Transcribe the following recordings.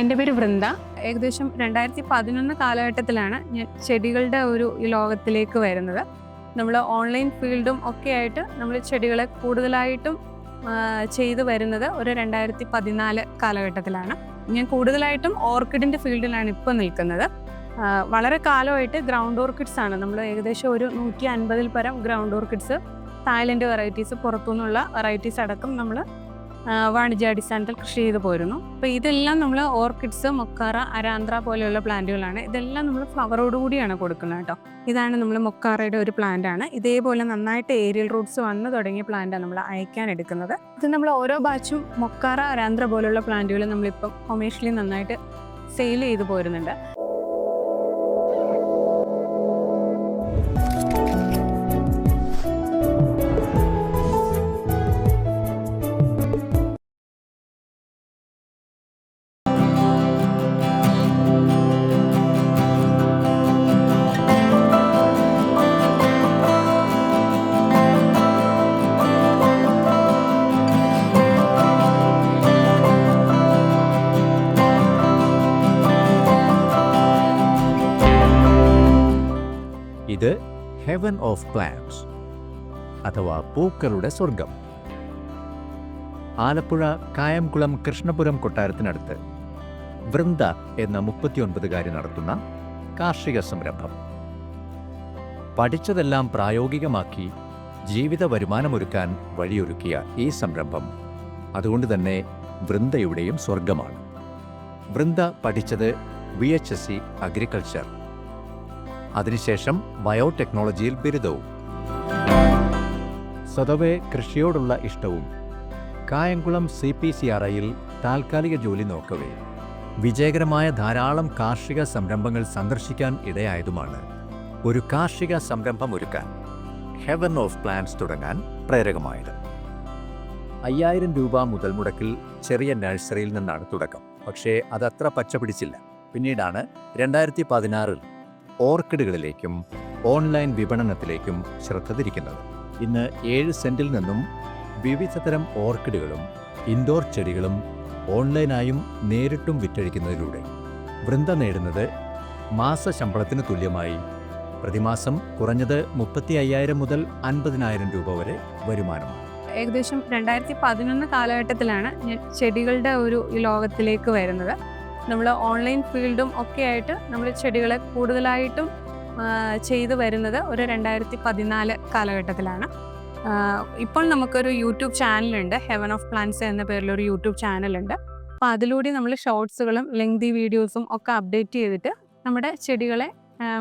എന്റെ പേര് വൃന്ദ. ഏകദേശം രണ്ടായിരത്തി പതിനൊന്ന് കാലഘട്ടത്തിലാണ് ഞാൻ ചെടികളുടെ ഒരു ലോകത്തിലേക്ക് വരുന്നത്. നമ്മൾ ഓൺലൈൻ ഫീൽഡും ഒക്കെ ആയിട്ട് നമ്മൾ ചെടികളെ കൂടുതലായിട്ടും ചെയ്തു വരുന്നത് ഒരു രണ്ടായിരത്തി പതിനാല് കാലഘട്ടത്തിലാണ്. ഞാൻ കൂടുതലായിട്ടും ഓർക്കിഡിന്റെ ഫീൽഡിലാണ് ഇപ്പോൾ നിൽക്കുന്നത്. വളരെ കാലമായിട്ട് ഗ്രൗണ്ട് ഓർക്കിഡ്സ് ആണ്. നമ്മൾ ഏകദേശം ഒരു നൂറ്റി അൻപതിൽ പരം ഗ്രൗണ്ട് ഓർക്കിഡ്സ് തായ്ലൻഡ് വെറൈറ്റീസ് പുറത്തുനിന്നുള്ള വെറൈറ്റീസ് അടക്കം നമ്മൾ വാണിജ്യാടിസ്ഥാനത്തിൽ കൃഷി ചെയ്തു പോരുന്നു. അപ്പോൾ ഇതെല്ലാം നമ്മൾ ഓർക്കിഡ്സ് മൊക്കാറ അരാന്ത്ര പോലെയുള്ള പ്ലാന്റുകളാണ്. ഇതെല്ലാം നമ്മൾ ഫ്ലവറോട് കൂടിയാണ് കൊടുക്കുന്നത് കേട്ടോ. ഇതാണ് നമ്മൾ മൊക്കാറയുടെ ഒരു പ്ലാന്റ് ആണ്. ഇതേപോലെ നന്നായിട്ട് ഏരിയൽ റൂട്ട്സ് വന്നു തുടങ്ങിയ പ്ലാന്റാണ് നമ്മൾ അയക്കാൻ എടുക്കുന്നത്. ഇത് നമ്മൾ ഓരോ ബാച്ചും മൊക്കാറ അരാന്ത്ര പോലുള്ള പ്ലാന്റുകൾ നമ്മളിപ്പം കൊമേഴ്ഷ്യലി നന്നായിട്ട് സെയിൽ ചെയ്തു പോരുന്നുണ്ട്. ഓഫ് പ്ലാന്റ്സ് അഥവാ പൂക്കളുടെ സ്വർഗം ആലപ്പുഴ കായംകുളം കൃഷ്ണപുരം കൊട്ടാരത്തിനടുത്ത് വൃന്ദ എന്ന മുപ്പത്തിയൊൻപതുകാരി നടത്തുന്ന കാർഷിക സംരംഭം. പഠിച്ചതെല്ലാം പ്രായോഗികമാക്കി ജീവിത വരുമാനമൊരുക്കാൻ വഴിയൊരുക്കിയ ഈ സംരംഭം അതുകൊണ്ട് തന്നെ വൃന്ദയുടെയും സ്വർഗമാണ് വൃന്ദ പഠിച്ചത് V H S C agriculture അതിനുശേഷം ബയോടെക്നോളജിയിൽ ബിരുദവും. സ്വതവേ കൃഷിയോടുള്ള ഇഷ്ടവും. Kayamkulam C P C R ഐയിൽ താൽക്കാലിക ജോലി നോക്കവേ. വിജയകരമായ ധാരാളം കാർഷിക സംരംഭങ്ങൾ സന്ദർശിക്കാൻ ഇടയായതുമാണ്. ഒരു കാർഷിക സംരംഭം ഒരുക്കാൻ ഹെവൻ ഓഫ് പ്ലാൻസ് തുടങ്ങാൻ പ്രേരകമായത്. അയ്യായിരം രൂപ മുതൽ മുടക്കിൽ ചെറിയ നഴ്സറിയിൽ നിന്നാണ് തുടക്കം. പക്ഷേ അതത്ര പച്ച പിടിച്ചില്ല. പിന്നീടാണ് രണ്ടായിരത്തി പതിനാറിൽ ഓർക്കിഡുകളിലേക്കും ഓൺലൈൻ വിപണനത്തിലേക്കും ശ്രദ്ധ തിരിക്കുന്നത്. ഇന്ന് ഏഴ് സെന്റിൽ നിന്നും വിവിധതരം ഓർക്കിഡുകളും ഇൻഡോർ ചെടികളും ഓൺലൈനായും നേരിട്ടും വിറ്റഴിക്കുന്നതിലൂടെ വൃന്ദ നേടുന്നത് മാസ ശമ്പളത്തിന് തുല്യമായി. പ്രതിമാസം കുറഞ്ഞത് മുപ്പത്തി അയ്യായിരം മുതൽ അൻപതിനായിരം രൂപ വരെ വരുമാനമാണ് ഏകദേശം രണ്ടായിരത്തി പതിനൊന്ന് കാലഘട്ടത്തിലാണ് ഞാൻ ചെടികളുടെ ഒരു ലോകത്തിലേക്ക് വരുന്നത്. നമ്മൾ ഓൺലൈൻ ഫീൽഡും ഒക്കെ ആയിട്ട് നമ്മൾ ചെടികളെ കൂടുതലായിട്ടും ചെയ്തു വരുന്നത് ഒരു രണ്ടായിരത്തി പതിനാല് കാലഘട്ടത്തിലാണ് ഇപ്പോൾ നമുക്കൊരു യൂട്യൂബ് ചാനലുണ്ട് ഹെവൻ ഓഫ് പ്ലാന്റ്സ് എന്ന പേരിലൊരു യൂട്യൂബ് ചാനലുണ്ട്. അപ്പോൾ അതിലൂടെ നമ്മൾ ഷോർട്സുകളും ലെങ്തി വീഡിയോസും ഒക്കെ അപ്ഡേറ്റ് ചെയ്തിട്ട് നമ്മുടെ ചെടികളെ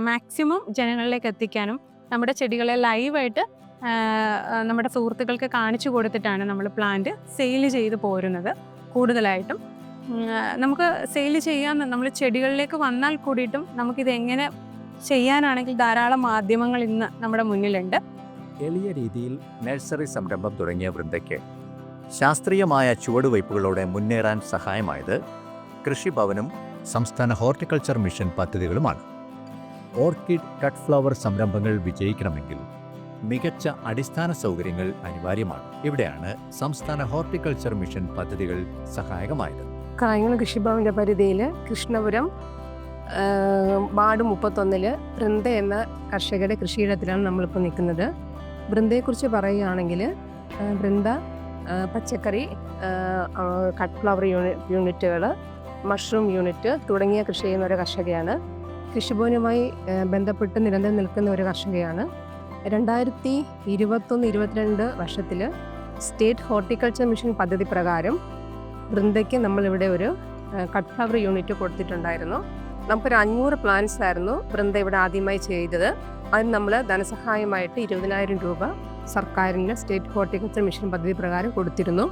മാക്സിമം ജനങ്ങളിലേക്ക് എത്തിക്കാനും നമ്മുടെ ചെടികളെ ലൈവായിട്ട് നമ്മുടെ സുഹൃത്തുക്കൾക്ക് കാണിച്ചു കൊടുത്തിട്ടാണ് നമ്മൾ പ്ലാന്റ് സെയിൽ ചെയ്ത് പോരുന്നത് കൂടുതലായിട്ടും. നമുക്ക് സെയിൽ ചെയ്യാൻ നമ്മൾ ചെടികളിലേക്ക് വന്നാൽ കൂടിയിട്ടും നമുക്കിത് എങ്ങനെ ചെയ്യാനാണെങ്കിൽ ധാരാളം മാധ്യമങ്ങൾ ഇന്ന് നമ്മുടെ മുന്നിലുണ്ട്. എളിയ രീതിയിൽ നഴ്സറി സംരംഭം തുടങ്ങിയ വൃന്ദയ്ക്ക് ശാസ്ത്രീയമായ ചുവടുവയ്പ്പുകളോടെ മുന്നേറാൻ സഹായമായത് കൃഷിഭവനും സംസ്ഥാന ഹോർട്ടിക്കൾച്ചർ മിഷൻ പദ്ധതികളുമാണ്. ഓർക്കിഡ് കട്ട് ഫ്ലവർ സംരംഭങ്ങൾ വിജയിക്കണമെങ്കിൽ മികച്ച അടിസ്ഥാന സൗകര്യങ്ങൾ അനിവാര്യമാണ്. ഇവിടെയാണ് സംസ്ഥാന ഹോർട്ടിക്കൾച്ചർ മിഷൻ പദ്ധതികൾ സഹായകമായത്. കായംകുളം കൃഷിഭവന്റെ പരിധിയിൽ കൃഷ്ണപുരം വാർഡ് മുപ്പത്തൊന്നിൽ വൃന്ദ എന്ന കർഷകരുടെ കൃഷിയിടത്തിലാണ് നമ്മളിപ്പോൾ നിൽക്കുന്നത്. വൃന്ദയെക്കുറിച്ച് പറയുകയാണെങ്കിൽ വൃന്ദ പച്ചക്കറി ആ, ആ, കട്ട് ഫ്ലവർ യൂണി യൂണിറ്റുകൾ മഷ്റൂം യൂണിറ്റ് തുടങ്ങിയ കൃഷി ചെയ്യുന്ന ഒരു കർഷകയാണ്. കൃഷിഭവനുമായി ബന്ധപ്പെട്ട് നിരന്തരം നിൽക്കുന്ന ഒരു കർഷകയാണ്. രണ്ടായിരത്തി ഇരുപത്തൊന്ന് ഇരുപത്തിരണ്ട് വർഷത്തിൽ സ്റ്റേറ്റ് ഹോർട്ടിക്കൾച്ചർ മിഷൻ പദ്ധതി പ്രകാരം വൃന്ദയ്ക്ക് നമ്മളിവിടെ ഒരു കട്ട് ഫ്ലവർ യൂണിറ്റ് കൊടുത്തിട്ടുണ്ടായിരുന്നു. നമുക്കൊരു അഞ്ഞൂറ് പ്ലാന്റ്സ് ആയിരുന്നു വൃന്ദ ഇവിടെ ആദ്യമായി ചെയ്തത്. അതിന് നമ്മൾ ധനസഹായമായിട്ട് ഇരുപതിനായിരം രൂപ സർക്കാരിന്റെ സ്റ്റേറ്റ് ഹോർട്ടിക്കൾച്ചർ മിഷൻ പദ്ധതി പ്രകാരം കൊടുത്തിരുന്നു.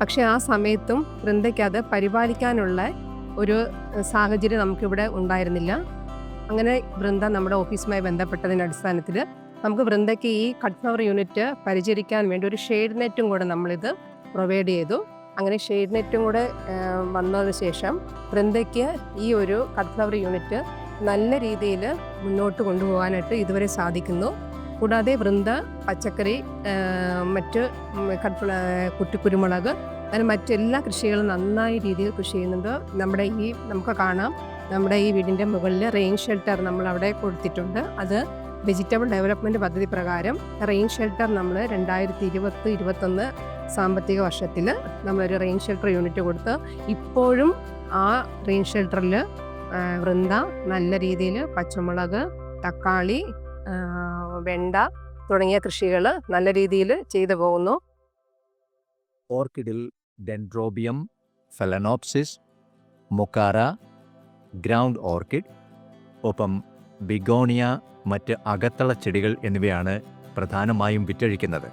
പക്ഷേ ആ സമയത്തും വൃന്ദയ്ക്ക് അത് പരിപാലിക്കാനുള്ള ഒരു സാഹചര്യം നമുക്കിവിടെ ഉണ്ടായിരുന്നില്ല. അങ്ങനെ വൃന്ദ നമ്മുടെ ഓഫീസുമായി ബന്ധപ്പെട്ടതിന്റെ അടിസ്ഥാനത്തിൽ നമുക്ക് വൃന്ദയ്ക്ക് ഈ കട്ട് ഫ്ലവർ യൂണിറ്റ് പരിചരിക്കാൻ വേണ്ടി ഒരു ഷെയ്ഡ് നെറ്റും കൂടെ നമ്മളിത് പ്രൊവൈഡ് ചെയ്തു. അങ്ങനെ ഷെയ്ഡ് നെറ്റും കൂടെ വന്നതിന് ശേഷം വൃന്ദയ്ക്ക് ഈ ഒരു കട്ട്ഫ്ലവർ യൂണിറ്റ് നല്ല രീതിയിൽ മുന്നോട്ട് കൊണ്ടുപോകാനായിട്ട് ഇതുവരെ സാധിക്കുന്നു. കൂടാതെ വൃന്ദ പച്ചക്കറി മറ്റ് കട്ട്ഫ്ല കട്ട് ഫ്ല- കുറ്റിക്കുരുമുളക് അങ്ങനെ മറ്റെല്ലാ കൃഷികളും നന്നായി രീതിയിൽ കൃഷി ചെയ്യുന്നുണ്ട്. നമ്മുടെ ഈ നമുക്ക് കാണാം നമ്മുടെ ഈ വീടിന്റെ മുകളിൽ റെയിൻ ഷെൽട്ടർ നമ്മൾ അവിടെ കൊടുത്തിട്ടുണ്ട്. അത് വെജിറ്റബിൾ ഡെവലപ്മെന്റ് പദ്ധതി പ്രകാരം റെയിൻ ഷെൽട്ടർ നമ്മൾ രണ്ടായിരത്തി ഇരുപത്തി ഇരുപത്തൊന്ന് സാമ്പത്തിക വർഷത്തിൽ നമ്മളൊരു റെയിൻ ഷെൽട്ടർ യൂണിറ്റ് കൊടുത്ത് ഇപ്പോഴും ആ റെയിൻ ഷെൽട്ടറിൽ വൃന്ദ നല്ല രീതിയിൽ പച്ചമുളക് തക്കാളി വെണ്ട തുടങ്ങിയ കൃഷികൾ നല്ല രീതിയിൽ ചെയ്തു പോകുന്നു. ഓർക്കിഡിൽ dendrobium phalaenopsis mokara ground orchid ഒപ്പം ബിഗോണിയ മറ്റ് അകത്തള ചെടികൾ എന്നിവയാണ് പ്രധാനമായും വിറ്റഴിക്കുന്നത്.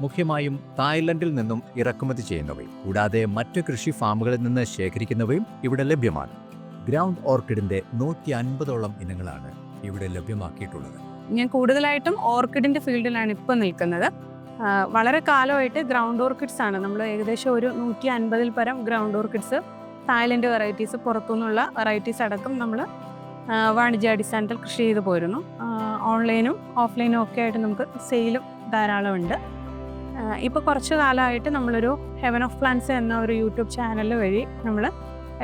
മുഖ്യമായും തായ്ലൻഡിൽ നിന്നും ഇറക്കുമതി ചെയ്യുന്നവയും കൂടാതെ മറ്റ് കൃഷി ഫാമുകളിൽ നിന്ന് ശേഖരിക്കുന്നവയും ഇവിടെ ലഭ്യമാണ്. ഗ്രൗണ്ട് ഓർക്കിഡിന്റെ നൂറ്റി അൻപതോളം ഇനങ്ങളാണ് ഇവിടെ ലഭ്യമാക്കിയിട്ടുള്ളത്. ഞാൻ കൂടുതലായിട്ടും ഓർക്കിഡിന്റെ ഫീൽഡിലാണ് ഇപ്പോൾ നിൽക്കുന്നത്. വളരെ കാലമായിട്ട് ഗ്രൗണ്ട് ഓർക്കിഡ്സ് ആണ്. നമ്മൾ ഏകദേശം ഒരു നൂറ്റി അൻപതിൽ പരം ഗ്രൗണ്ട് ഓർക്കിഡ്സ് തായ്ലൻഡ് വെറൈറ്റീസ് പുറത്തുനിന്നുള്ള വെറൈറ്റീസ് അടക്കം നമ്മൾ വാണിജ്യാടിസ്ഥാനത്തിൽ കൃഷി ചെയ്തു പോരുന്നു. ഓൺലൈനും ഓഫ്ലൈനും ഒക്കെ ആയിട്ട് നമുക്ക് സെയിലും ധാരാളമുണ്ട്. ഇപ്പോൾ കുറച്ച് കാലമായിട്ട് നമ്മളൊരു ഹെവൻ ഓഫ് പ്ലാൻസ് എന്ന ഒരു യൂട്യൂബ് ചാനൽ വഴി നമ്മൾ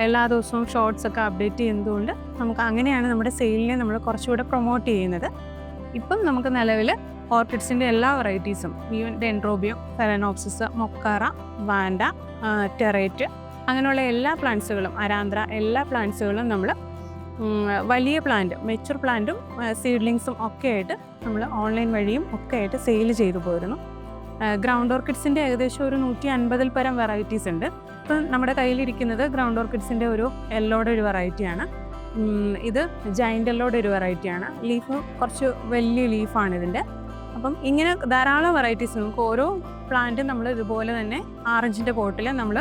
എല്ലാ ദിവസവും ഷോർട്സ് ഒക്കെ അപ്ഡേറ്റ് ചെയ്യുന്നതുകൊണ്ട് നമുക്ക് അങ്ങനെയാണ് നമ്മുടെ സെയിലിനെ നമ്മൾ കുറച്ചുകൂടെ പ്രൊമോട്ട് ചെയ്യുന്നത്. ഇപ്പം നമുക്ക് നിലവിൽ ഓർക്കിഡ്സിന്റെ എല്ലാ വെറൈറ്റീസും even dendrobium phalaenopsis mokara vanda terete അങ്ങനെയുള്ള എല്ലാ പ്ലാന്റ്സുകളും അരാന്ത്ര എല്ലാ പ്ലാന്റ്സുകളും നമ്മൾ വലിയ പ്ലാന്റ് മെച്ചുർ പ്ലാന്റും സീഡ്ലിങ്സും ഒക്കെ ആയിട്ട് നമ്മൾ ഓൺലൈൻ വഴിയും ഒക്കെ ആയിട്ട് സെയിൽ ചെയ്തു പോരുന്നു. ഗ്രൗണ്ട് ഓർക്കിഡ്സിന്റെ ഏകദേശം ഒരു നൂറ്റി അൻപതിൽ പരം വെറൈറ്റീസ് ഉണ്ട്. ഇപ്പം നമ്മുടെ കയ്യിലിരിക്കുന്നത് ഗ്രൗണ്ട് ഓർക്കിഡ്സിന്റെ ഒരു യെല്ലോയുടെ ഒരു വെറൈറ്റിയാണ് ഇത് ജൈന്റ് എല്ലോടെ ഒരു വെറൈറ്റിയാണ് ലീഫ് കുറച്ച് വലിയ ലീഫാണ് ഇതിന്റെ അപ്പം ഇങ്ങനെ ധാരാളം വെറൈറ്റീസ് നമുക്ക് ഓരോ പ്ലാന്റും നമ്മൾ ഇതുപോലെ തന്നെ ആറഞ്ചിന്റെ പോട്ടിൽ നമ്മൾ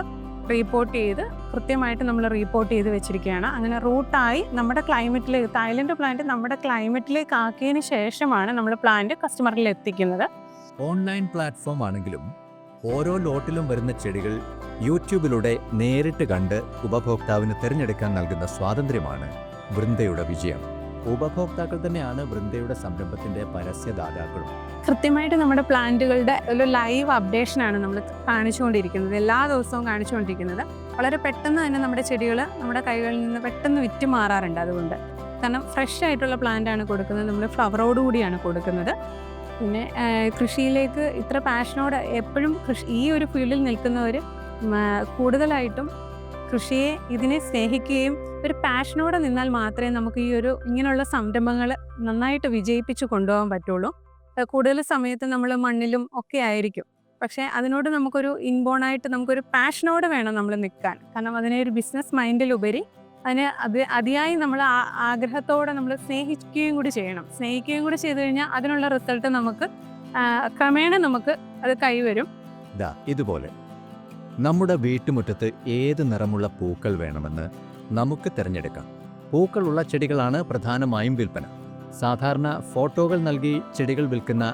റീപോർട്ട് ചെയ്ത് കൃത്യമായിട്ട് നമ്മൾ റീപോർട്ട് ചെയ്ത് വെച്ചിരിക്കുകയാണ്. അങ്ങനെ റൂട്ടായി നമ്മുടെ ക്ലൈമറ്റിലേക്ക് തായ്ലൻഡ് പ്ലാന്റ് നമ്മുടെ ക്ലൈമറ്റിലേക്ക് ആക്കിയതിന് ശേഷമാണ് നമ്മൾ പ്ലാന്റ് കസ്റ്റമറിൽ എത്തിക്കുന്നത്. ഓൺലൈൻ പ്ലാറ്റ്ഫോം ആണെങ്കിലും ഓരോ ലോട്ടിലും വരുന്ന ചെടികൾ യൂട്യൂബിലൂടെ നേരിട്ട് കണ്ട് ഉപഭോക്താവിന് തിരഞ്ഞെടുക്കാൻ നൽകുന്ന സ്വാതന്ത്ര്യമാണ് വൃന്ദയുടെ വിജയം. ഉപഭോക്താക്കൾ തന്നെയാണ് വൃന്ദയുടെ സംരംഭത്തിന്റെ പരസ്യദാതാക്കളും. കൃത്യമായിട്ട് നമ്മുടെ പ്ലാന്റുകളുടെ ഒരു ലൈവ് അപ്ഡേഷനാണ് നമ്മൾ കാണിച്ചുകൊണ്ടിരിക്കുന്നത്. എല്ലാ ദിവസവും കാണിച്ചുകൊണ്ടിരിക്കുന്നത്. വളരെ പെട്ടെന്ന് തന്നെ നമ്മുടെ ചെടികൾ നമ്മുടെ കൈകളിൽ നിന്ന് പെട്ടെന്ന് വിറ്റ് മാറാറുണ്ട് അതുകൊണ്ട്. കാരണം ഫ്രഷ് ആയിട്ടുള്ള പ്ലാന്റ് ആണ് കൊടുക്കുന്നത്. നമ്മൾ ഫ്ലവറോട് കൂടിയാണ് കൊടുക്കുന്നത്. പിന്നെ കൃഷിയിലേക്ക് ഇത്ര പാഷനോട് എപ്പോഴും കൃഷി ഈ ഒരു ഫീൽഡിൽ നിൽക്കുന്നവർ കൂടുതലായിട്ടും കൃഷിയെ ഇതിനെ സ്നേഹിക്കുകയും ഒരു പാഷനോടെ നിന്നാൽ മാത്രമേ നമുക്ക് ഈ ഒരു ഇങ്ങനെയുള്ള സംരംഭങ്ങൾ നന്നായിട്ട് വിജയിപ്പിച്ച് കൊണ്ടുപോകാൻ പറ്റുള്ളൂ. കൂടുതൽ സമയത്ത് നമ്മൾ മണ്ണിലും ഒക്കെ ആയിരിക്കും. പക്ഷേ അതിനോട് നമുക്കൊരു ഇൻബോണായിട്ട് നമുക്കൊരു പാഷനോട് വേണം നമ്മൾ നിൽക്കാൻ. കാരണം അതിനെ ഒരു ബിസിനസ് മൈൻഡിലുപരി അതിന് അത് അതിയായി നമ്മൾ ആഗ്രഹത്തോടെ നമ്മൾ സ്നേഹിക്കുകയും കൂടി ചെയ്യണം. സ്നേഹിക്കുകയും കൂടി ചെയ്തു കഴിഞ്ഞാൽ അതിനുള്ള റിസൾട്ട് നമുക്ക് ക്രമേണ നമുക്ക് അത് കൈവരും. ദാ ഇതുപോലെ. നമ്മുടെ വീട്ടുമുറ്റത്ത് ഏത് നിറമുള്ള പൂക്കൾ വേണമെന്ന് നമുക്ക് തിരഞ്ഞെടുക്കാം. പൂക്കളുള്ള ചെടികളാണ് പ്രധാനമായും വിൽപ്പന. സാധാരണ ഫോട്ടോകൾ നൽകി ചെടികൾ വിൽക്കുന്ന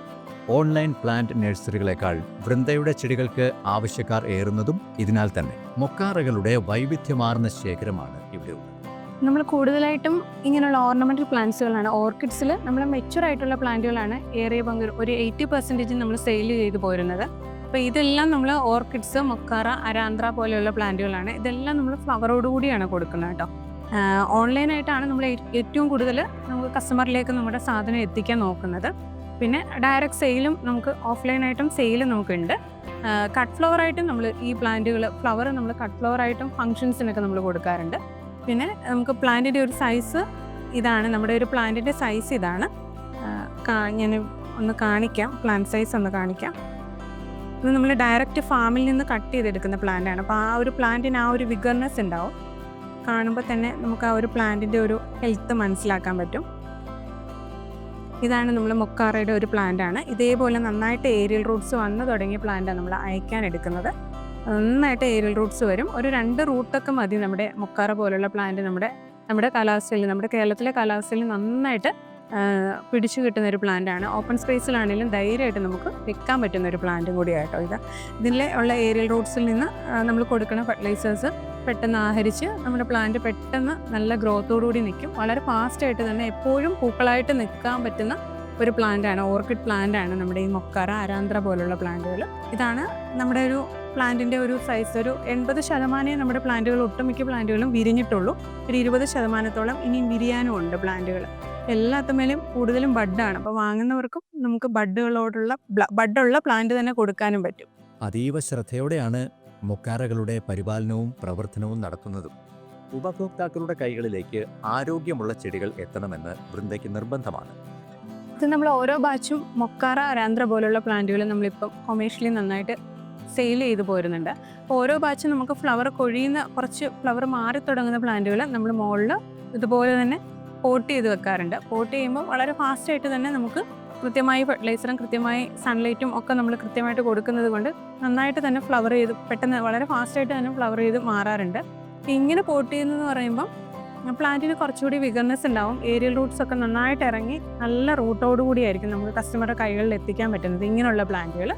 ഓൺലൈൻ പ്ലാന്റ് നഴ്സറികളെക്കാൾ വൃന്ദയുടെ ചെടികൾക്ക് ആവശ്യക്കാർ ഏറുന്നതും ഇതിനാൽ തന്നെ. മൊക്കാറകളുടെ വൈവിധ്യമാർന്ന ശേഖരമാണ് ഇവിടെ ഉള്ളത്. നമ്മൾ കൂടുതലായിട്ടും ഇങ്ങനെയുള്ള ഓർണമെന്റൽ പ്ലാന്റ്സുകളാണ് ഓർക്കിഡ്സിൽ നമ്മൾ മെച്ചുർ ആയിട്ടുള്ള പ്ലാന്റുകളാണ് ഏറിയ പങ്ക് ഒരു എയ്റ്റി പെർസെന്റേജ് നമ്മൾ സെയിൽ ചെയ്ത് പോരുന്നത്. അപ്പോൾ ഇതെല്ലാം നമ്മൾ ഓർക്കിഡ്സ് മൊക്കാറ അരാന്ത്ര പോലെയുള്ള പ്ലാന്റുകളാണ് ഇതെല്ലാം നമ്മൾ ഫ്ലവറോട് കൂടിയാണ് കൊടുക്കുന്നത് കേട്ടോ. ഓൺലൈനായിട്ടാണ് നമ്മൾ ഏറ്റവും കൂടുതൽ നമുക്ക് കസ്റ്റമറിലേക്ക് നമ്മുടെ സാധനം എത്തിക്കാൻ നോക്കുന്നത്. പിന്നെ ഡയറക്റ്റ് സെയിലും നമുക്ക് ഓഫ്ലൈനായിട്ടും സെയിലും നമുക്കുണ്ട്. കട്ട് ഫ്ലവർ ആയിട്ടും നമ്മൾ ഈ പ്ലാന്റുകൾ ഫ്ലവർ നമ്മൾ കട്ട് ഫ്ലവർ ആയിട്ടും ഫങ്ഷൻസിനൊക്കെ നമ്മൾ കൊടുക്കാറുണ്ട്. പിന്നെ നമുക്ക് പ്ലാന്റിന്റെ ഒരു സൈസ് ഇതാണ് നമ്മുടെ ഒരു പ്ലാന്റിന്റെ സൈസ് ഇതാണ്. ഞാൻ ഒന്ന് കാണിക്കാം പ്ലാന്റ് സൈസ് ഒന്ന് കാണിക്കാം. ഇത് നമ്മൾ ഡയറക്റ്റ് ഫാമിൽ നിന്ന് കട്ട് ചെയ്തെടുക്കുന്ന പ്ലാന്റ് ആണ്. അപ്പോൾ ആ ഒരു പ്ലാന്റിന് ആ ഒരു വിഗർനെസ് ഉണ്ടാവും. കാണുമ്പോൾ തന്നെ നമുക്ക് ആ ഒരു പ്ലാന്റിന്റെ ഒരു ഹെൽത്ത് മനസ്സിലാക്കാൻ പറ്റും. ഇതാണ് നമ്മൾ മൊക്കാറയുടെ ഒരു പ്ലാന്റ് ആണ്. ഇതേപോലെ നന്നായിട്ട് ഏരിയൽ റൂട്ട്സ് വന്ന് തുടങ്ങിയ പ്ലാന്റാണ് നമ്മൾ അയക്കാൻ എടുക്കുന്നത്. നന്നായിട്ട് ഏരിയൽ റൂട്ട്സ് വരും. ഒരു രണ്ട് റൂട്ടൊക്കെ മതി നമ്മുടെ മൊക്കാറ പോലുള്ള പ്ലാന്റ് നമ്മുടെ നമ്മുടെ കാലാവസ്ഥയിൽ നമ്മുടെ കേരളത്തിലെ കാലാവസ്ഥയിൽ നന്നായിട്ട് പിടിച്ചു കിട്ടുന്ന ഒരു ആണ്. ഓപ്പൺ സ്പേസിലാണെങ്കിലും ധൈര്യമായിട്ട് നമുക്ക് വെക്കാൻ പറ്റുന്ന ഒരു പ്ലാന്റും കൂടിയാട്ടോ ഇത്. ഇതിലെ ഉള്ള ഏരിയൽ റൂട്ട്സിൽ നിന്ന് നമ്മൾ കൊടുക്കുന്ന ഫെർട്ടിലൈസേഴ്സ് പെട്ടെന്ന് ആഹരിച്ച് നമ്മുടെ പ്ലാന്റ് പെട്ടെന്ന് നല്ല ഗ്രോത്തോടുകൂടി നിൽക്കും. വളരെ ഫാസ്റ്റായിട്ട് തന്നെ എപ്പോഴും പൂക്കളായിട്ട് നിൽക്കാൻ പറ്റുന്ന ഒരു പ്ലാന്റ് ആണ് ഓർക്കിഡ് പ്ലാന്റ് ആണ് നമ്മുടെ ഈ മൊക്കാറ അരാന്ത്ര പോലുള്ള പ്ലാന്റുകൾ ഇതാണ് നമ്മുടെ ഒരു പ്ലാന്റിന്റെ ഒരു സൈസ് ഒരു എൺപത് ശതമാനമേ നമ്മുടെ പ്ലാന്റുകൾ ഒട്ടുമിക്ക പ്ലാന്റുകളും വിരിഞ്ഞിട്ടുള്ളൂ. ഒരു ഇരുപത് ശതമാനത്തോളം ഇനിയും വിരിയാനും ഉണ്ട് പ്ലാന്റുകൾ എല്ലാത്തുമേലും കൂടുതലും ബഡാണ്. അപ്പോൾ വാങ്ങുന്നവർക്കും നമുക്ക് ബഡുകളോടുള്ള ബഡുള്ള പ്ലാന്റ് തന്നെ കൊടുക്കാനും പറ്റും. അതീവ ശ്രദ്ധയോടെയാണ് മുക്കാരകളുടെ പരിപാലനവും പ്രവർത്തനവും നടത്തുന്നതും. ഉപഭോക്താക്കളുടെ കൈകളിലേക്ക് ആരോഗ്യമുള്ള ചെടികൾ എത്തണമെന്ന് വൃന്ദയ്ക്ക് നിർബന്ധമാണ്. ഇത് നമ്മൾ ഓരോ ബാച്ചും മൊക്കാറ രാന്ത്ര പോലുള്ള പ്ലാന്റുകൾ നമ്മളിപ്പം കൊമേഴ്ഷ്യലി നന്നായിട്ട് സെയിൽ ചെയ്തു പോരുന്നുണ്ട്. അപ്പോൾ ഓരോ ബാച്ചും നമുക്ക് ഫ്ലവർ കൊഴിയുന്ന കുറച്ച് ഫ്ലവർ മാറി തുടങ്ങുന്ന പ്ലാന്റുകൾ നമ്മൾ മുകളിൽ ഇതുപോലെ തന്നെ പോട്ട് ചെയ്ത് വെക്കാറുണ്ട്. പോട്ട് ചെയ്യുമ്പോൾ വളരെ ഫാസ്റ്റായിട്ട് തന്നെ നമുക്ക് കൃത്യമായി ഫെർട്ടിലൈസറും കൃത്യമായി സൺലൈറ്റും ഒക്കെ നമ്മൾ കൃത്യമായിട്ട് കൊടുക്കുന്നത് കൊണ്ട് നന്നായിട്ട് തന്നെ ഫ്ലവർ ചെയ്ത് പെട്ടെന്ന് വളരെ ഫാസ്റ്റായിട്ട് തന്നെ ഫ്ലവർ ചെയ്ത് മാറാറുണ്ട്. ഇങ്ങനെ പോട്ട് ചെയ്യുന്നതെന്ന് പറയുമ്പം പ്ലാന്റിന് കുറച്ചുകൂടി വിഗർനെസ് ഉണ്ടാവും. ഏരിയൽ റൂട്ട്സ് ഒക്കെ നന്നായിട്ട് ഇറങ്ങി നല്ല റൂട്ടോട് കൂടിയായിരിക്കും നമുക്ക് കസ്റ്റമറുടെ കൈകളിൽ എത്തിക്കാൻ പറ്റുന്നത് ഇങ്ങനെയുള്ള പ്ലാന്റുകൾ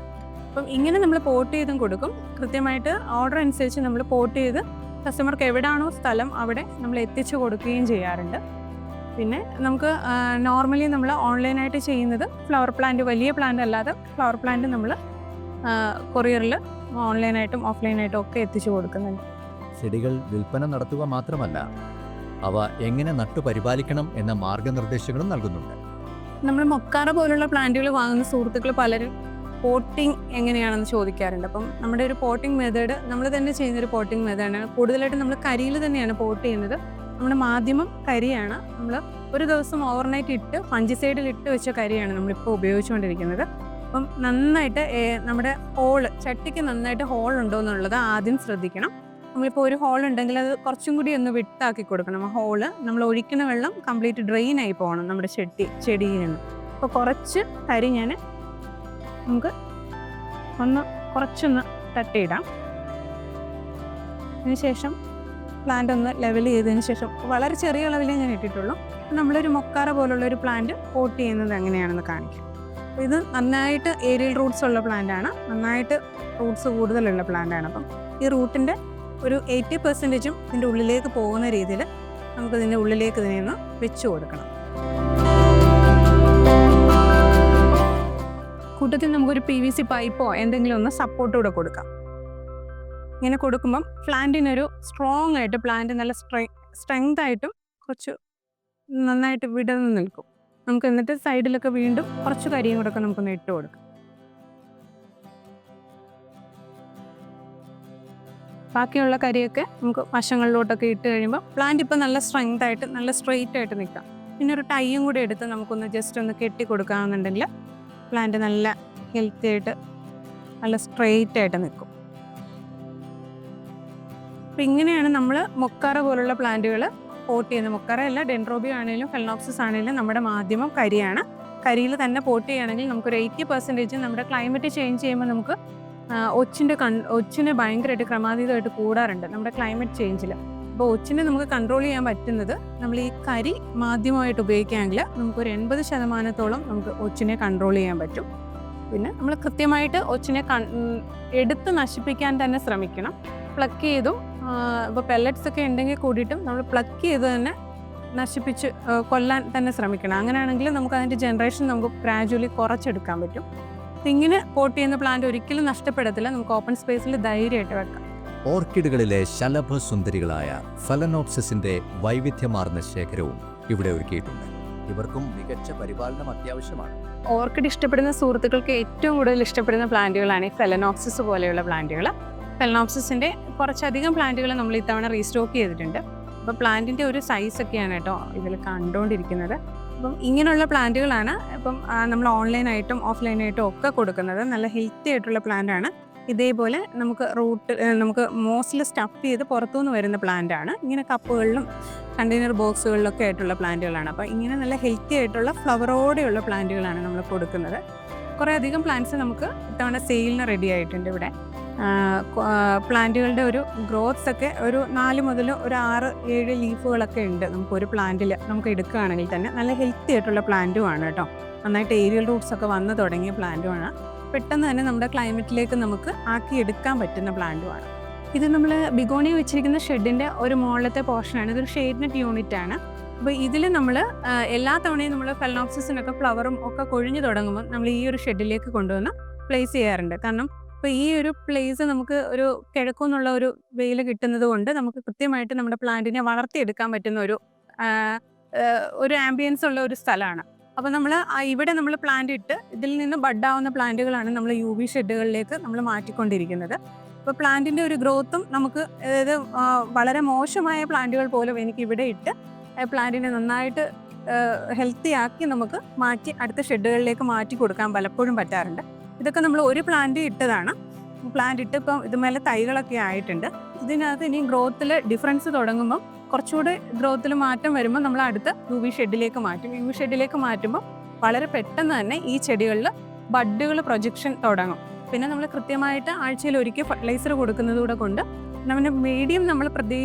അപ്പം ഇങ്ങനെ നമ്മൾ പോട്ട് ചെയ്തും കൊടുക്കും. കൃത്യമായിട്ട് ഓർഡർ അനുസരിച്ച് നമ്മൾ പോട്ട് ചെയ്ത് കസ്റ്റമർക്ക് എവിടെയാണോ സ്ഥലം അവിടെ നമ്മൾ എത്തിച്ചു കൊടുക്കുകയും ചെയ്യാറുണ്ട്. പിന്നെ നമുക്ക് നോർമലി നമ്മൾ ഓൺലൈനായിട്ട് ചെയ്യുന്നത് ഫ്ലവർ പ്ലാന്റ് വലിയ പ്ലാന്റ് അല്ലാതെ ഫ്ലവർ പ്ലാന്റ് നമ്മൾ കൊറിയറിൽ ഓൺലൈനായിട്ടും ഓഫ്ലൈനായിട്ടും ഒക്കെ എത്തിച്ചു കൊടുക്കുന്നുണ്ട്. ചെടികൾ വിൽപ്പന നടത്തുക മാത്രമല്ല അവ എങ്ങനെ നട്ടുപരിപാലിക്കണം എന്ന മാർഗനിർദ്ദേശങ്ങളും നൽകുന്നുണ്ട്. നമ്മൾ മൊക്കാറ പോലുള്ള പ്ലാന്റുകൾ വാങ്ങുന്ന സുഹൃത്തുക്കൾ പലരും പോട്ടിംഗ് എങ്ങനെയാണെന്ന് ചോദിക്കാറുണ്ട്. അപ്പം നമ്മുടെ ഒരു പോട്ടിംഗ് മെത്തേഡ് നമ്മൾ തന്നെ ചെയ്യുന്ന ഒരു പോട്ടിംഗ് മെത്തേഡാണ് കൂടുതലായിട്ട് നമ്മൾ കരിയിൽ തന്നെയാണ് പോട്ട് ചെയ്യുന്നത്. നമ്മുടെ മാധ്യമം കരിയാണ്. നമ്മൾ ഒരു ദിവസം ഓവർനൈറ്റ് ഇട്ട് ഫഞ്ചിസൈഡിൽ ഇട്ട് വെച്ച കരിയാണ് നമ്മളിപ്പോൾ ഉപയോഗിച്ചുകൊണ്ടിരിക്കുന്നത്. അപ്പം നന്നായിട്ട് നമ്മുടെ ഹോൾ ചട്ടിക്ക് നന്നായിട്ട് ഹോൾ ഉണ്ടോ എന്നുള്ളത് ആദ്യം ശ്രദ്ധിക്കണം. നമ്മളിപ്പോൾ ഒരു ഹോൾ ഉണ്ടെങ്കിൽ അത് കുറച്ചും കൂടി ഒന്ന് വിട്ടാക്കി കൊടുക്കണം. ഹോൾ നമ്മൾ ഒഴിക്കുന്ന വെള്ളം കംപ്ലീറ്റ് ഡ്രെയിൻ ആയി പോകണം നമ്മുടെ ചെട്ടി ചെടിയിൽ നിന്ന്. അപ്പോൾ കുറച്ച് കരി ഞാൻ നമുക്ക് ഒന്ന് കുറച്ചൊന്ന് തട്ടിയിടാം അതിനുശേഷം പ്ലാന്റ് ഒന്ന് ലെവൽ ചെയ്തതിന് ശേഷം വളരെ ചെറിയ അളവിലേ ഞാൻ ഇട്ടിട്ടുള്ളൂ. നമ്മളൊരു മൊക്കാറ പോലുള്ള ഒരു പ്ലാന്റ് പോട്ട് ചെയ്യുന്നത് എങ്ങനെയാണെന്ന് കാണിക്കാം. ഇത് നന്നായിട്ട് ഏരിയൽ റൂട്ട്സ് ഉള്ള പ്ലാന്റ് ആണ്. നന്നായിട്ട് റൂട്ട്സ് കൂടുതലുള്ള പ്ലാന്റ് ആണ്. അപ്പം ഈ റൂട്ടിന്റെ ഒരു എയ്റ്റി പെർസെന്റേജും ഇതിന്റെ ഉള്ളിലേക്ക് പോകുന്ന രീതിയിൽ നമുക്ക് ഇതിന്റെ ഉള്ളിലേക്ക് ഇതിനെ ഒന്ന് വെച്ചു കൊടുക്കണം. കൂട്ടത്തിൽ നമുക്കൊരു പി വി സി പൈപ്പോ എന്തെങ്കിലും ഒന്ന് സപ്പോർട്ടോടെ കൊടുക്കാം. ഇങ്ങനെ കൊടുക്കുമ്പം പ്ലാന്റിനൊരു സ്ട്രോങ് ആയിട്ട് പ്ലാന്റ് നല്ല സ്ട്രെ സ്ട്രെങ്ത് ആയിട്ടും കുറച്ച് നന്നായിട്ട് വിടർന്ന് നിൽക്കും. നമുക്ക് എന്നിട്ട് സൈഡിലൊക്കെ വീണ്ടും കുറച്ച് കരിയും കൂടെ ഒക്കെ നമുക്കൊന്ന് ഇട്ട് കൊടുക്കാം. ബാക്കിയുള്ള കരിയൊക്കെ നമുക്ക് വശങ്ങളിലോട്ടൊക്കെ ഇട്ട് കഴിയുമ്പോൾ പ്ലാന്റ് ഇപ്പം നല്ല സ്ട്രെങ്ത് ആയിട്ട് നല്ല സ്ട്രെയിറ്റ് ആയിട്ട് നിൽക്കാം. പിന്നെ ഒരു ടൈയും കൂടി എടുത്ത് നമുക്കൊന്ന് ജസ്റ്റ് ഒന്ന് കെട്ടി കൊടുക്കുകയാണെന്നുണ്ടെങ്കിൽ പ്ലാന്റ് നല്ല ഹെൽത്തി ആയിട്ട് നല്ല സ്ട്രെയിറ്റ് ആയിട്ട് നിൽക്കും. അപ്പം ഇങ്ങനെയാണ് നമ്മൾ മൊക്കാറ പോലുള്ള പ്ലാന്റുകൾ പോട്ട് ചെയ്യുന്നത്. മൊക്കാറ അല്ല ആണെങ്കിലും ഫെൽനോക്സിസ് ആണെങ്കിലും നമ്മുടെ മാധ്യമം കരിയാണ്. കരിയിൽ തന്നെ പോട്ട് ചെയ്യുകയാണെങ്കിൽ നമുക്കൊരു എയ്റ്റി പെർസെന്റേജ് നമ്മുടെ ക്ലൈമറ്റ് ചേഞ്ച് ചെയ്യുമ്പോൾ നമുക്ക് ഒച്ചിന്റെ കൺ ഒച്ചിന് ഭയങ്കരമായിട്ട് ക്രമാതീതമായിട്ട് കൂടാറുണ്ട് നമ്മുടെ ക്ലൈമറ്റ് ചേഞ്ചിൽ അപ്പോൾ ഒച്ചിനെ നമുക്ക് കൺട്രോൾ ചെയ്യാൻ പറ്റുന്നത് നമ്മൾ ഈ കരി മാധ്യമമായിട്ട് ഉപയോഗിക്കുകയാണെങ്കിൽ നമുക്കൊരു എൺപത് ശതമാനത്തോളം നമുക്ക് ഒച്ചിനെ കൺട്രോൾ ചെയ്യാൻ പറ്റും. പിന്നെ നമ്മൾ കൃത്യമായിട്ട് ഒച്ചിനെ കൺ എടുത്ത് നശിപ്പിക്കാൻ തന്നെ ശ്രമിക്കണം. പ്ലക്ക് ചെയ്തും ഇപ്പോൾ പെല്ലറ്റ്സ് ഒക്കെ ഉണ്ടെങ്കിൽ കൂടിയിട്ടും നമ്മൾ പ്ലക്ക് ചെയ്ത് തന്നെ നശിപ്പിച്ച് കൊല്ലാൻ തന്നെ ശ്രമിക്കണം. അങ്ങനെയാണെങ്കിൽ നമുക്ക് അതിന്റെ ജനറേഷൻ നമുക്ക് ഗ്രാജുവലി കുറച്ചെടുക്കാൻ പറ്റും. ഇങ്ങനെ പോട്ട് ചെയ്യുന്ന പ്ലാന്റ് ഒരിക്കലും നഷ്ടപ്പെടത്തില്ല. നമുക്ക് ഓപ്പൺ സ്പേസിൽ ധൈര്യമായിട്ട് വെക്കാം. ഓർക്കിഡുകളിലെ ശലഭസുന്ദരികളായ ഫലനോപ്സിന്റെ വൈവിധ്യമാർന്ന ശേഖരവും ഇവിടെ ഒരുക്കിയിട്ടുണ്ട്. ഇവർക്കും മികച്ച പരിപാലനം അത്യാവശ്യമാണ്. ഓർക്കിഡ് ഇഷ്ടപ്പെടുന്ന സുഹൃത്തുക്കൾക്ക് ഏറ്റവും കൂടുതൽ ഇഷ്ടപ്പെടുന്ന പ്ലാന്റുകളാണ് ഈ ഫെലനോക്സിസ് പോലെയുള്ള പ്ലാന്റുകൾ ഫെലനോക്സിസിന്റെ കുറച്ചധികം പ്ലാന്റുകൾ നമ്മൾ ഇത്തവണ റീസ്റ്റോക്ക് ചെയ്തിട്ടുണ്ട്. അപ്പോൾ പ്ലാന്റിന്റെ ഒരു സൈസ് ഒക്കെയാണ് കേട്ടോ ഇതിൽ കണ്ടുകൊണ്ടിരിക്കുന്നത് അപ്പം ഇങ്ങനെയുള്ള പ്ലാന്റുകളാണ് ഇപ്പം നമ്മൾ ഓൺലൈനായിട്ടും ഓഫ്ലൈനായിട്ടും ഒക്കെ കൊടുക്കുന്നത്. നല്ല ഹെൽത്തി ആയിട്ടുള്ള പ്ലാന്റാണ്. ഇതേപോലെ നമുക്ക് റൂട്ട് നമുക്ക് മോസ്റ്റിൽ സ്റ്റഫ് ചെയ്ത് പുറത്തുനിന്ന് വരുന്ന പ്ലാന്റാണ്. ഇങ്ങനെ കപ്പുകളിലും കണ്ടെയ്നർ ബോക്സുകളിലൊക്കെ ആയിട്ടുള്ള പ്ലാന്റുകളാണ്. അപ്പോൾ ഇങ്ങനെ നല്ല ഹെൽത്തി ആയിട്ടുള്ള ഫ്ലവറോടെയുള്ള പ്ലാന്റുകളാണ് നമ്മൾ കൊടുക്കുന്നത്. കുറേ അധികം പ്ലാന്റ്സ് നമുക്ക് ഇത്തവണ സെയിലിന് റെഡി ആയിട്ടുണ്ട് ഇവിടെ. പ്ലാന്റുകളുടെ ഒരു ഗ്രോത്ത്സ് ഒക്കെ ഒരു നാല് മുതൽ ഒരു ആറ് ഏഴ് ലീഫുകളൊക്കെ ഉണ്ട്. നമുക്ക് ഒരു പ്ലാന്റിൽ നമുക്ക് എടുക്കുകയാണെങ്കിൽ തന്നെ നല്ല ഹെൽത്തി ആയിട്ടുള്ള പ്ലാന്റുമാണ് കേട്ടോ. നന്നായിട്ട് ഏരിയൽ റൂട്ട്സ് ഒക്കെ വന്ന് തുടങ്ങിയ പ്ലാന്റുമാണ് പെട്ടെന്ന് തന്നെ നമ്മുടെ ക്ലൈമറ്റിലേക്ക് നമുക്ക് ആക്കി എടുക്കാൻ പറ്റുന്ന പ്ലാന്റുമാണ് ഇത് നമ്മൾ ബിഗോണി വെച്ചിരിക്കുന്ന ഷെഡിന്റെ ഒരു മുകളിലത്തെ പോർഷനാണ് ഇതൊരു ഷെയ്ഡ് നെറ്റ് യൂണിറ്റ് ആണ്. അപ്പോൾ ഇതിൽ നമ്മൾ എല്ലാ തവണയും നമ്മൾ ഫെലനോക്സിസിനൊക്കെ ഫ്ലവറും ഒക്കെ കൊഴിഞ്ഞു തുടങ്ങുമ്പോൾ നമ്മൾ ഈ ഒരു ഷെഡിലേക്ക് കൊണ്ടുവന്ന് പ്ലേസ് ചെയ്യാറുണ്ട്. കാരണം അപ്പോൾ ഈ ഒരു പ്ലേസ് നമുക്ക് ഒരു കിഴക്കുന്നുള്ള ഒരു വെയിൽ കിട്ടുന്നത് കൊണ്ട് നമുക്ക് കൃത്യമായിട്ട് നമ്മുടെ പ്ലാന്റിനെ വളർത്തിയെടുക്കാൻ പറ്റുന്ന ഒരു ഒരു ആംബിയൻസ് ഉള്ള ഒരു സ്ഥലമാണ്. അപ്പോൾ നമ്മൾ ഇവിടെ നമ്മൾ പ്ലാന്റ് ഇട്ട് ഇതിൽ നിന്ന് ബഡാവുന്ന പ്ലാന്റുകളാണ് നമ്മൾ യു വി ഷെഡുകളിലേക്ക് നമ്മൾ മാറ്റിക്കൊണ്ടിരിക്കുന്നത്. അപ്പോൾ പ്ലാന്റിന്റെ ഒരു ഗ്രോത്തും നമുക്ക് അതായത് വളരെ മോശമായ പ്ലാന്റുകൾ പോലും എനിക്ക് ഇവിടെ ഇട്ട് പ്ലാന്റിനെ നന്നായിട്ട് ഹെൽത്തി ആക്കി നമുക്ക് മാറ്റി അടുത്ത ഷെഡുകളിലേക്ക് മാറ്റി കൊടുക്കാൻ പലപ്പോഴും പറ്റാറുണ്ട്. ഇതൊക്കെ നമ്മൾ ഒരു പ്ലാന്റ് ഇട്ടതാണ്. പ്ലാന്റ് ഇട്ട് ഇപ്പം ഇതുമേലെ തൈകളൊക്കെ ആയിട്ടുണ്ട്. ഇതിനകത്ത് ഇനി ഗ്രോത്തിൽ ഡിഫറൻസ് തുടങ്ങുമ്പോൾ കുറച്ചുകൂടി ഗ്രോത്തിൽ മാറ്റം വരുമ്പോൾ നമ്മൾ അടുത്ത യു വി ഷെഡിലേക്ക് മാറ്റും. യു വി ഷെഡിലേക്ക് മാറ്റുമ്പോൾ വളരെ പെട്ടെന്ന് തന്നെ ഈ ചെടികളിൽ ബഡുകൾ പ്രൊജക്ഷൻ തുടങ്ങും. പിന്നെ നമ്മൾ കൃത്യമായിട്ട് ആഴ്ചയിൽ ഒരിക്കൽ ഫെർട്ടിലൈസർ കൊടുക്കുന്നതുകൂടെ കൊണ്ട് നമ്മുടെ മീഡിയം നമ്മൾ പ്രതി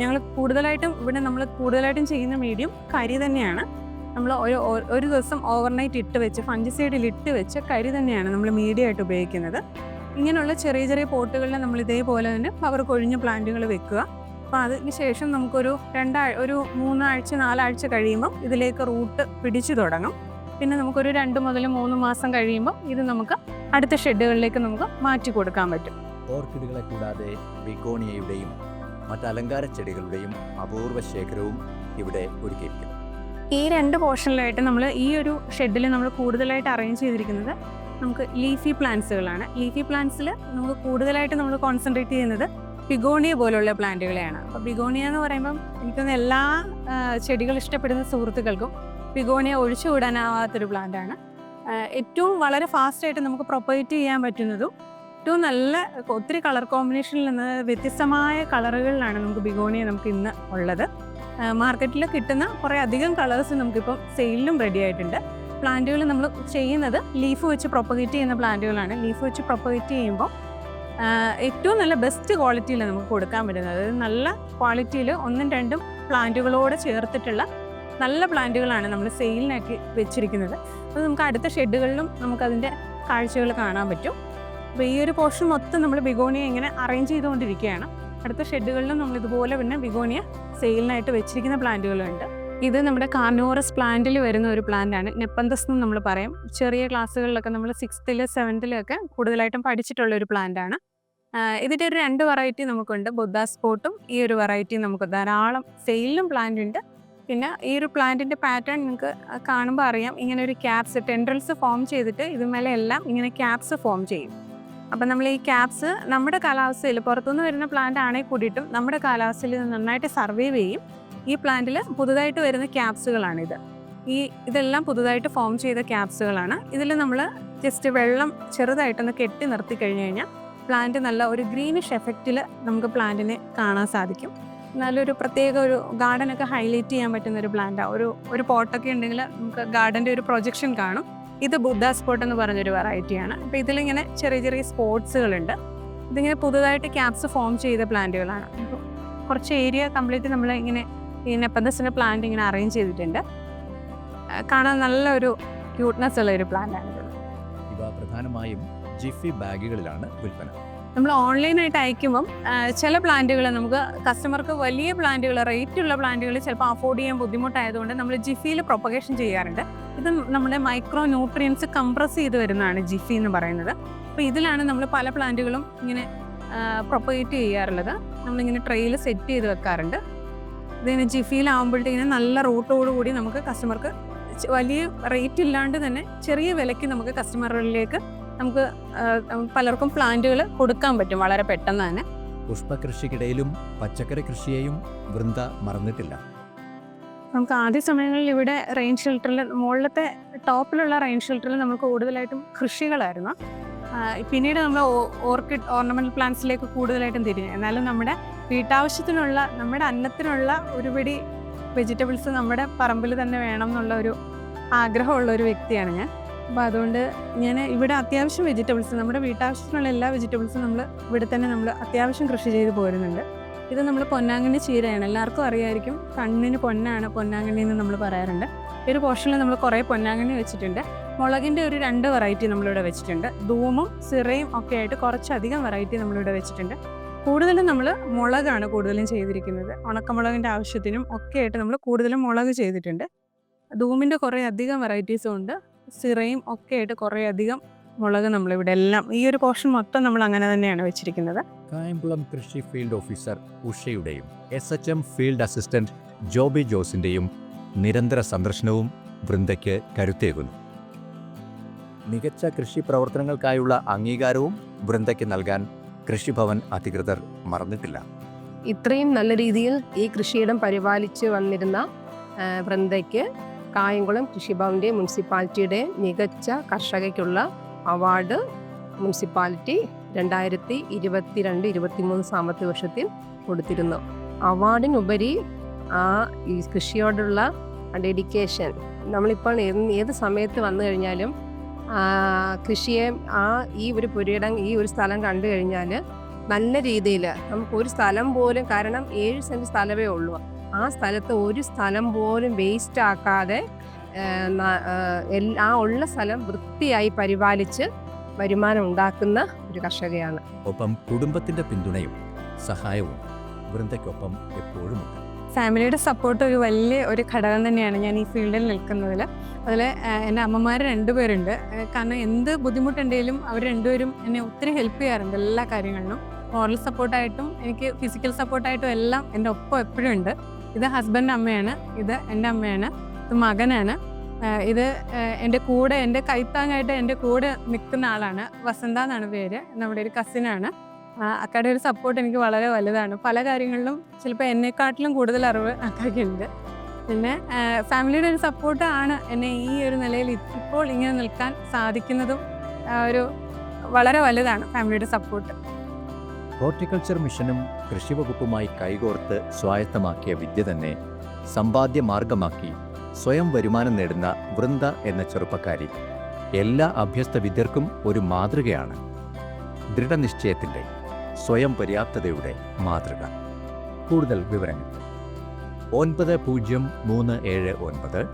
ഞങ്ങൾ കൂടുതലായിട്ടും ഇവിടെ നമ്മൾ കൂടുതലായിട്ടും ചെയ്യുന്ന മീഡിയം കരി തന്നെയാണ്. നമ്മൾ ഒരു ഒരു ദിവസം ഓവർനൈറ്റ് ഇട്ട് വെച്ച് ഫംഗിസൈഡിൽ ഇട്ട് വെച്ച് കരി തന്നെയാണ് നമ്മൾ മീഡിയ ആയിട്ട് ഉപയോഗിക്കുന്നത്. ഇങ്ങനെയുള്ള ചെറിയ ചെറിയ പോട്ടുകളിൽ നമ്മൾ ഇതേപോലെ തന്നെ പവർ കൊഴിഞ്ഞ പ്ലാന്റുകൾ വെക്കുക. അപ്പോൾ അതിന് ശേഷം നമുക്കൊരു രണ്ടാ ഒരു മൂന്നാഴ്ച നാലാഴ്ച കഴിയുമ്പോൾ ഇതിലേക്ക് റൂട്ട് പിടിച്ചു തുടങ്ങും. പിന്നെ നമുക്കൊരു രണ്ട് മുതൽ മൂന്ന് മാസം കഴിയുമ്പോൾ ഇത് നമുക്ക് അടുത്ത ഷെഡുകളിലേക്ക് നമുക്ക് മാറ്റി കൊടുക്കാൻ പറ്റും. ഓർക്കിഡുകളെ കൂടാതെ ബിഗോണിയയുടെയും മറ്റ് അലങ്കാര ചെടികളുടെയും അപൂർവ ശേഖരവും ഇവിടെ ഒരുക്കിയിരിക്കുന്നു. ഈ രണ്ട് പോർഷനിലായിട്ട് നമ്മൾ ഈ ഒരു ഷെഡിൽ നമ്മൾ കൂടുതലായിട്ട് അറേഞ്ച് ചെയ്തിരിക്കുന്നത് നമുക്ക് ലീഫി പ്ലാന്റ്സുകളാണ് ലീഫി പ്ലാന്റ്സിൽ നമുക്ക് കൂടുതലായിട്ട് നമ്മൾ കോൺസെൻട്രേറ്റ് ചെയ്യുന്നത് പിഗോണിയ പോലുള്ള പ്ലാന്റുകളെയാണ് അപ്പോൾ പിഗോണിയ എന്ന് പറയുമ്പം എനിക്കൊന്ന് എല്ലാ ചെടികൾ ഇഷ്ടപ്പെടുന്ന സുഹൃത്തുക്കൾക്കും പിഗോണിയ ഒഴിച്ചു വിടാനാവാത്തൊരു പ്ലാന്റാണ് ഏറ്റവും വളരെ ഫാസ്റ്റായിട്ട് നമുക്ക് പ്രൊപ്പറേറ്റ് ചെയ്യാൻ പറ്റുന്നതും ഏറ്റവും നല്ല ഒത്തിരി കളർ കോമ്പിനേഷനിൽ നിന്ന് വ്യത്യസ്തമായ കളറുകളിലാണ് നമുക്ക് ബിഗോണിയ നമുക്ക് ഇന്ന് ഉള്ളത്. മാർക്കറ്റിൽ കിട്ടുന്ന കുറേ അധികം കളേഴ്സ് നമുക്കിപ്പം സെയിലിനും റെഡി ആയിട്ടുണ്ട്. പ്ലാന്റുകൾ നമ്മൾ ചെയ്യുന്നത് ലീഫ് വെച്ച് പ്രൊപ്പഗേറ്റ് ചെയ്യുന്ന പ്ലാന്റുകളാണ് ലീഫ് വെച്ച് പ്രൊപ്പഗേറ്റ് ചെയ്യുമ്പോൾ ഏറ്റവും നല്ല ബെസ്റ്റ് ക്വാളിറ്റിയിൽ നമുക്ക് കൊടുക്കാൻ പറ്റുന്നത്. അതായത് നല്ല ക്വാളിറ്റിയിൽ ഒന്നും രണ്ടും പ്ലാന്റുകളോട് ചേർത്തിട്ടുള്ള നല്ല പ്ലാന്റുകളാണ് നമ്മൾ സെയിലിനാക്കി വെച്ചിരിക്കുന്നത്. അത് നമുക്ക് അടുത്ത ഷെഡുകളിലും നമുക്കതിന്റെ കാഴ്ചകൾ കാണാൻ പറ്റും. അപ്പോൾ ഈ ഒരു പോർഷൻ മൊത്തം നമ്മൾ ബിഗോണിയ ഇങ്ങനെ അറേഞ്ച് ചെയ്തുകൊണ്ടിരിക്കുകയാണ്. അടുത്ത ഷെഡുകളിലും നമ്മൾ ഇതുപോലെ പിന്നെ ബിഗോണിയ സെയിലിനായിട്ട് വെച്ചിരിക്കുന്ന പ്ലാന്റുകളുണ്ട്. ഇത് നമ്മുടെ കാർണോറസ് പ്ലാന്റിൽ വരുന്ന ഒരു പ്ലാന്റ് ആണ് നെപ്പന്തസ് എന്ന് നമ്മൾ പറയും. ചെറിയ ക്ലാസ്സുകളിലൊക്കെ നമ്മൾ സിക്സ്ത്തിൽ സെവൻത്തിലൊക്കെ കൂടുതലായിട്ടും പഠിച്ചിട്ടുള്ള ഒരു പ്ലാന്റ് ആണ് ഇതിന്റെ ഒരു രണ്ട് വെറൈറ്റി നമുക്കുണ്ട്. ബുദ്ധ സ്പോട്ടും ഈ ഒരു വെറൈറ്റി നമുക്ക് ധാരാളം സെയിലിലും പ്ലാന്റ് ഉണ്ട്. പിന്നെ ഈ ഒരു പ്ലാന്റിന്റെ പാറ്റേൺ നിങ്ങൾക്ക് കാണുമ്പോൾ അറിയാം. ഇങ്ങനെ ഒരു ക്യാപ്സ് ടെൻഡ്രൽസ് ഫോം ചെയ്തിട്ട് ഇതുമേലെ എല്ലാം ഇങ്ങനെ ക്യാപ്സ് ഫോം ചെയ്യും. അപ്പം നമ്മൾ ഈ ക്യാപ്സ് നമ്മുടെ കാലാവസ്ഥയിൽ പുറത്തുനിന്ന് വരുന്ന പ്ലാന്റ് ആണെങ്കിൽ കൂടിയിട്ടും നമ്മുടെ കാലാവസ്ഥയിൽ നന്നായിട്ട് സർവൈവ് ചെയ്യും. ഈ പ്ലാന്റിൽ പുതുതായിട്ട് വരുന്ന ക്യാപ്സുകളാണിത് ഈ ഇതെല്ലാം പുതുതായിട്ട് ഫോം ചെയ്ത ക്യാപ്സുകളാണ് ഇതിൽ നമ്മൾ ജസ്റ്റ് വെള്ളം ചെറുതായിട്ടൊന്ന് കെട്ടി നിർത്തി കഴിഞ്ഞ് കഴിഞ്ഞാൽ പ്ലാന്റ് നല്ല ഒരു ഗ്രീനിഷ് എഫക്റ്റിൽ നമുക്ക് പ്ലാന്റിനെ കാണാൻ സാധിക്കും. നല്ലൊരു പ്രത്യേക ഒരു ഗാർഡനൊക്കെ ഹൈലൈറ്റ് ചെയ്യാൻ പറ്റുന്ന ഒരു പ്ലാന്റാണ് ഒരു ഒരു പോട്ടൊക്കെ ഉണ്ടെങ്കിൽ നമുക്ക് ഗാർഡന്റെ ഒരു പ്രൊജക്ഷൻ കാണും. ഇത് ബുദ്ധ സ്പോട്ട് എന്ന് പറഞ്ഞൊരു വെറൈറ്റിയാണ് അപ്പോൾ ഇതിലിങ്ങനെ ചെറിയ ചെറിയ സ്പോട്സുകളുണ്ട്. ഇതിങ്ങനെ പുതുതായിട്ട് ക്യാപ്സ് ഫോം ചെയ്ത പ്ലാന്റുകളാണ്. കുറച്ച് ഏരിയ കംപ്ലീറ്റ് നമ്മൾ ഇങ്ങനെ ഈ നെപ്പന്തസിന്റെ പ്ലാന്റ് ഇങ്ങനെ അറേഞ്ച് ചെയ്തിട്ടുണ്ട്. കാണാൻ നല്ലൊരു ക്യൂട്ട്നെസ് ഉള്ള ഒരു പ്ലാന്റാണിത് ഇവ പ്രധാനമായും ജിഫി ബാഗുകളിലാണ് വിൽപ്പന. നമ്മൾ ഓൺലൈനായിട്ട് അയക്കുമ്പം ചില പ്ലാന്റുകൾ നമുക്ക് കസ്റ്റമർക്ക് വലിയ പ്ലാന്റുകൾ റേറ്റ് ഉള്ള പ്ലാന്റുകൾ ചിലപ്പോൾ അഫോർഡ് ചെയ്യാൻ ബുദ്ധിമുട്ടായതുകൊണ്ട് നമ്മൾ ജിഫിയിൽ പ്രൊപ്പഗേഷൻ ചെയ്യാറുണ്ട്. ഇത് നമ്മുടെ മൈക്രോ ന്യൂട്രിയൻസ് കംപ്രസ് ചെയ്ത് വരുന്നതാണ് ജിഫി എന്ന് പറയുന്നത്. അപ്പോൾ ഇതിലാണ് നമ്മൾ പല പ്ലാന്റുകളും ഇങ്ങനെ പ്രൊപ്പഗേറ്റ് ചെയ്യാറുള്ളത്. നമ്മളിങ്ങനെ ട്രെയിൽ സെറ്റ് ചെയ്ത് വെക്കാറുണ്ട്. ഇതിങ്ങനെ ജിഫിയിലാവുമ്പോഴത്തേക്കിനും നല്ല റൂട്ടോടുകൂടി നമുക്ക് കസ്റ്റമർക്ക് വലിയ റേറ്റ് ഇല്ലാണ്ട് തന്നെ ചെറിയ വിലയ്ക്ക് നമുക്ക് കസ്റ്റമറുകളിലേക്ക് നമുക്ക് പലർക്കും പ്ലാന്റുകൾ കൊടുക്കാൻ പറ്റും വളരെ പെട്ടെന്ന് തന്നെ. പുഷ്പകൃഷിക്കിടയിലും പച്ചക്കറി കൃഷിയെയും വൃന്ദ മറന്നിട്ടില്ല. നമുക്ക് ആദ്യ സമയങ്ങളിൽ ഇവിടെ റെയിൻ ഷെൽട്ടറിൽ മുകളിലത്തെ ടോപ്പിലുള്ള റെയിൻ ഷെൽട്ടറിൽ നമുക്ക് കൂടുതലായിട്ടും കൃഷികളായിരുന്നു. പിന്നീട് നമ്മൾ ഓർക്കിഡ് ഓർണമെന്റൽ പ്ലാന്റ്സിലേക്ക് കൂടുതലായിട്ടും തിരിഞ്ഞു. എന്നാലും നമ്മുടെ വീട്ടാവശ്യത്തിനുള്ള നമ്മുടെ അന്നത്തിനുള്ള ഒരുപിടി വെജിറ്റബിൾസ് നമ്മുടെ പറമ്പിൽ തന്നെ വേണം എന്നുള്ള ഒരു ആഗ്രഹമുള്ള ഒരു വ്യക്തിയാണ് ഞാൻ. അപ്പോൾ അതുകൊണ്ട് ഞാൻ ഇവിടെ അത്യാവശ്യം വെജിറ്റബിൾസ് നമ്മുടെ വീട്ടാവശ്യത്തിനുള്ള എല്ലാ വെജിറ്റബിൾസും നമ്മൾ ഇവിടെ തന്നെ നമ്മൾ അത്യാവശ്യം കൃഷി ചെയ്ത് പോരുന്നുണ്ട്. ഇത് നമ്മൾ പൊന്നാങ്കണ്ണി ചീരയാണ്. എല്ലാവർക്കും അറിയായിരിക്കും കണ്ണിന് പൊന്നാണ് പൊന്നാങ്കണ്ണി എന്ന് നമ്മൾ പറയാറുണ്ട്. ഈ ഒരു പോർഷനിൽ നമ്മൾ കുറേ പൊന്നാങ്കണ്ണി വെച്ചിട്ടുണ്ട്. മുളകിന്റെ ഒരു രണ്ട് വെറൈറ്റി നമ്മളിവിടെ വെച്ചിട്ടുണ്ട്. ധൂമും സിറയും ഒക്കെ ആയിട്ട് കുറച്ചധികം വെറൈറ്റി നമ്മളിവിടെ വെച്ചിട്ടുണ്ട്. കൂടുതലും നമ്മൾ മുളകാണ് കൂടുതലും ചെയ്തിരിക്കുന്നത്. ഉണക്കമുളകിന്റെ ആവശ്യത്തിനും ഒക്കെ ആയിട്ട് നമ്മൾ കൂടുതലും മുളക് ചെയ്തിട്ടുണ്ട്. ധൂമിന്റെ കുറേ അധികം വെറൈറ്റീസും ഉണ്ട്. സിറയും ഒക്കെ ആയിട്ട് കുറേ അധികം മുളക് നമ്മളിവിടെ എല്ലാം ഈ ഒരു പോർഷൻ മൊത്തം നമ്മൾ അങ്ങനെ തന്നെയാണ് വെച്ചിരിക്കുന്നത്. കായംകുളം കൃഷി field officer ഉഷയുടെയും S H M field assistant Joby ജോസിന്റെയും നിരന്തര സന്ദർശനവും വൃന്ദയ്ക്ക് കരുത്തേകുന്നു. മികച്ച കൃഷി പ്രവർത്തനങ്ങൾക്കായുള്ള അംഗീകാരവും വൃന്ദയ്ക്ക് നൽകാൻ കൃഷിഭവൻ അധികൃതർ മറന്നിട്ടില്ല. ഇത്രയും നല്ല രീതിയിൽ ഈ കൃഷിയിടം പരിപാലിച്ച് വന്നിരുന്ന വൃന്ദയ്ക്ക് കായംകുളം കൃഷിഭവന്റെ മുനിസിപ്പാലിറ്റിയുടെ മികച്ച കർഷകയ്ക്കുള്ള അവാർഡ് മുനിസിപ്പാലിറ്റി രണ്ടായിരത്തി ഇരുപത്തിരണ്ട് ഇരുപത്തിമൂന്ന് സാമ്പത്തിക വർഷത്തിൽ കൊടുത്തിരുന്നു. അവാർഡിനുപരി ആ ഈ കൃഷിയോടുള്ള ഡെഡിക്കേഷൻ നമ്മളിപ്പോൾ ഏത് സമയത്ത് വന്നു കഴിഞ്ഞാലും കൃഷിയെ ആ ഈ ഒരു പുരയിടം ഈ ഒരു സ്ഥലം കണ്ടു കഴിഞ്ഞാൽ നല്ല രീതിയിൽ നമുക്ക് ഒരു സ്ഥലം പോലും കാരണം ഏഴ് സെന്റ് സ്ഥലമേ ഉള്ളൂ. ആ സ്ഥലത്ത് ഒരു സ്ഥലം പോലും വേസ്റ്റ് ആക്കാതെ ആ, ആ ഉള്ള സ്ഥലം വൃത്തിയായി പരിപാലിച്ച് വരുമാനം ഉണ്ടാക്കുന്ന ഒരു കർഷകയാണ്. ഒപ്പം കുടുംബത്തിന്റെ പിന്തുണയും സഹായവും വൃന്ദയ്ക്കൊപ്പം എപ്പോഴും ഉണ്ട്. ഫാമിലിയുടെ സപ്പോർട്ട് ഒരു വലിയ ഒരു ഘടകം തന്നെയാണ് ഞാൻ ഈ ഫീൽഡിൽ നിൽക്കുന്നതിൽ. അതിൽ എന്റെ അമ്മമാർ രണ്ടുപേരുണ്ട് കാരണം എന്ത് ബുദ്ധിമുട്ടുണ്ടെങ്കിലും അവർ രണ്ടുപേരും എന്നെ ഒത്തിരി ഹെൽപ്പ് ചെയ്യാറുണ്ട് എല്ലാ കാര്യങ്ങളിലും. മോറൽ സപ്പോർട്ടായിട്ടും എനിക്ക് ഫിസിക്കൽ സപ്പോർട്ടായിട്ടും എല്ലാം എന്റെ ഒപ്പം എപ്പോഴും ഉണ്ട്. ഇത് ഹസ്ബൻഡ് അമ്മയാണ് ഇത് എന്റെ അമ്മയാണ് ഇത് മകനാണ്. ഇത് എന്റെ കൂടെ എന്റെ കൈത്താങ്ങായിട്ട് എന്റെ കൂടെ നിൽക്കുന്ന ആളാണ്. വസന്ത എന്നാണ് പേര് നമ്മുടെ ഒരു കസിനാണ് അക്കയുടെ ഒരു സപ്പോർട്ട് എനിക്ക് വളരെ വലുതാണ്. പല കാര്യങ്ങളിലും ചിലപ്പോൾ എന്നെക്കാട്ടിലും കൂടുതൽ അറിവ് അക്കയ്ക്കുണ്ട് പിന്നെ ഫാമിലിയുടെ ഒരു സപ്പോർട്ട് ആണ് എന്നെ ഈ ഒരു നിലയിൽ ഇപ്പോൾ ഇങ്ങനെ നിൽക്കാൻ സാധിക്കുന്നതും ഒരു വളരെ വലുതാണ് ഫാമിലിയുടെ സപ്പോർട്ട് ഹോർട്ടിക്കൾച്ചർ മിഷനും കൃഷിവകുപ്പുമായി കൈകോർത്ത് സ്വായത്തമാക്കിയ വിദ്യ തന്നെ സമ്പാദ്യ മാർഗമാക്കി സ്വയം വരുമാനം നേടുന്ന വൃന്ദ എന്ന ചെറുപ്പക്കാരി. എല്ലാ അഭ്യസ്ത വിദ്യർക്കും ഒരു മാതൃകയാണ്. ദൃഢനിശ്ചയത്തിന്റെ സ്വയം പര്യാപ്തതയുടെ മാതൃക. കൂടുതൽ വിവരങ്ങൾ. ഒൻപത് പൂജ്യം മൂന്ന് ഏഴ് ഒൻപത്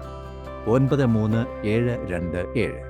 ഒൻപത് മൂന്ന് ഏഴ് രണ്ട് ഏഴ്.